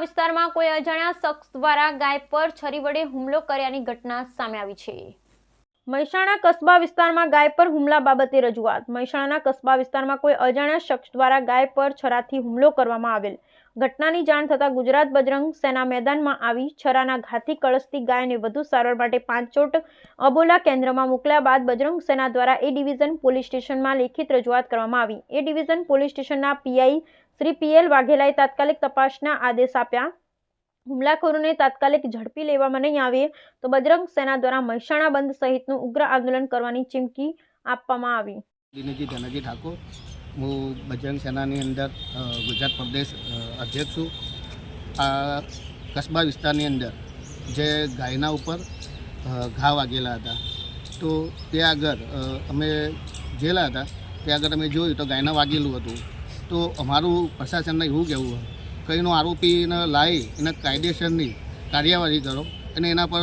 વિસ્તારમાં કોઈ અજાણ્યા શખ્સ દ્વારા ગાય પર છરી વડે હુમલો કર્યાની ઘટના સામે આવી છે. મહેસાણા કસ્બા વિસ્તારમાં ગાય પર હુમલા બાબતે રજૂઆત. મહેસાણાના કસ્બા વિસ્તારમાં કોઈ અજાણ્યા શખ્સ દ્વારા ગાય પર છરાથી હુમલો કરવામાં આવેલ. ઘટનાની જાણ થતાં ગુજરાત બજરંગ સેના મેદાનમાં આવી છરાના ઘાથી કળશતી ગાયને વધુ સારવાર માટે પાંચોટ અબોલા કેન્દ્રમાં મોકલ્યા બાદ બજરંગ સેના દ્વારા એ ડિવિઝન પોલીસ સ્ટેશનમાં લેખિત રજૂઆત કરવામાં આવી. એ ડિવિઝન પોલીસ સ્ટેશનના પીઆઈ શ્રી પીએલ વાઘેલાએ તાત્કાલિક તપાસના આદેશ આપ્યા. હુમલાખોરોને તાત્કાલિક ઝડપી લેવામાં નહીં આવે તો બજરંગ સેના દ્વારા મહેસાણા બંધ સહિતનું ઉગ્ર આંદોલન કરવાની ચીમકી આપવામાં આવી. ઠાકોર હું બજરંગ સેનાની અંદર ગુજરાત પ્રદેશ અધ્યક્ષ છું. આ કસ્બા વિસ્તારની અંદર જે ગાયના ઉપર ઘા વાગેલા હતા. તો તે આગળ અમે જેલા હતા. તે આગળ અમે જોયું તો ગાયના વાગેલું હતું. તો અમારું પ્રશાસનને એવું કહેવું કંઈનો આરોપીને લાવી એને કાયદેસરની કાર્યવાહી કરો અને એના પર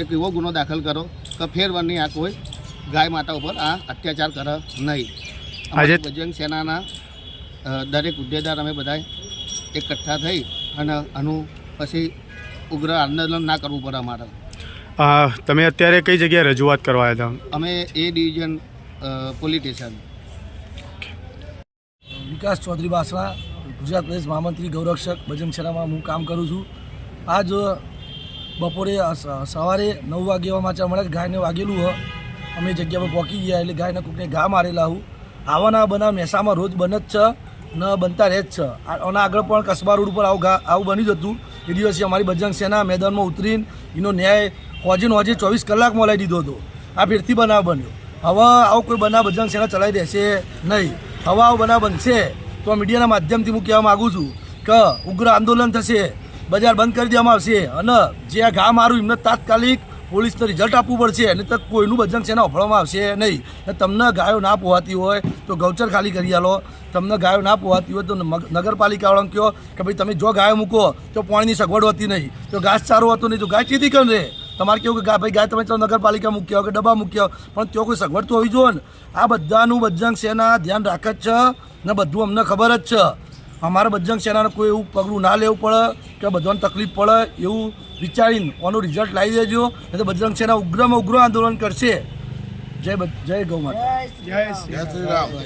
એક એવો ગુનો દાખલ કરો કે ફેરવાની આ કોઈ ગાય માતા ઉપર આ અત્યાચાર કરે નહીં. આજે- બજરંગ સેનાના દરેક હોદ્દેદાર અમે બધા એકઠા થઈ અને આનું પછી ઉગ્ર આંદોલન ના કરવું પડે અમારે. તમે અત્યારે કઈ જગ્યાએ રજૂઆત કરવા આવ્યા હતા? અમે A division police station. Vikas Chaudhary Basra Gujarat પ્રદેશ મહામંત્રી ગૌરક્ષક બજરંગ સેનામાં હું કામ કરું છું. આજ બપોરે સવારે નવ વાગ્યામાં માચા મળે ગાયને વાગેલું હ અમે જગ્યા પર પહોંચી ગયા એટલે ગાયને કોકને ઘા મારેલા હું. આવાના બનાવ મહેસામાં રોજ બને જ છે, ન બનતા રહે જ છે. આના આગળ પણ કસ્બા રોડ ઉપર આવું ઘા, આવું બની જ હતું. એ દિવસે અમારી બજરંગ સેના મેદાનમાં ઉતરીને એનો ન્યાય હોજીને હોજી ચોવીસ કલાકમાં લઈ દીધો હતો. આ ફેરથી બનાવ બન્યો. હવે આવો કોઈ બનાવ બજરંગ સેના ચલાવી દેશે નહીં. હવે આવો બનાવ બનશે તો મીડિયાના માધ્યમથી હું કહેવા માગું છું કે ઉગ્ર આંદોલન થશે, બજાર બંધ કરી દેવામાં આવશે અને જે આ ઘા મારું એમને તાત્કાલિક પોલીસને રિઝલ્ટ આપવું પડશે અને તો કોઈનું બજરંગ સેના ઓફળવામાં આવશે નહીં. અને તમને ગાયો ના પોવાતી હોય તો ગૌચર ખાલી કરી આલો. તમને ગાયો ના પોવાતી હોય તો નગરપાલિકાવાળાને કહો કે ભાઈ તમે જો ગાયો મૂકો તો પાણીની સગવડ હોતી નહીં. તો ઘાસ ચારો હતો નહીં તો ગાય ચીધી કરે તમારે કેવું કે ભાઈ ગાય તમે ચાલો નગરપાલિકા મૂક્યા કે ડબ્બા મૂક્યા પણ ત્યાં કોઈ સગવડ તો હોવી જોઈએ ને. આ બધાનું બજરંગ સેના ધ્યાન રાખે જ છે ને બધું અમને ખબર જ છે. અમારે બજરંગ સેનાને કોઈ એવું પગલું ના લેવું પડે કે બધાને તકલીફ પડે એવું વિચારીને આનું રિઝલ્ટ લાવી દેજો. નહીં તો બજરંગ સેના ઉગ્રમાં ઉગ્ર આંદોલન કરશે. જય જય ગૌ માતા. જય શ્રી રામ.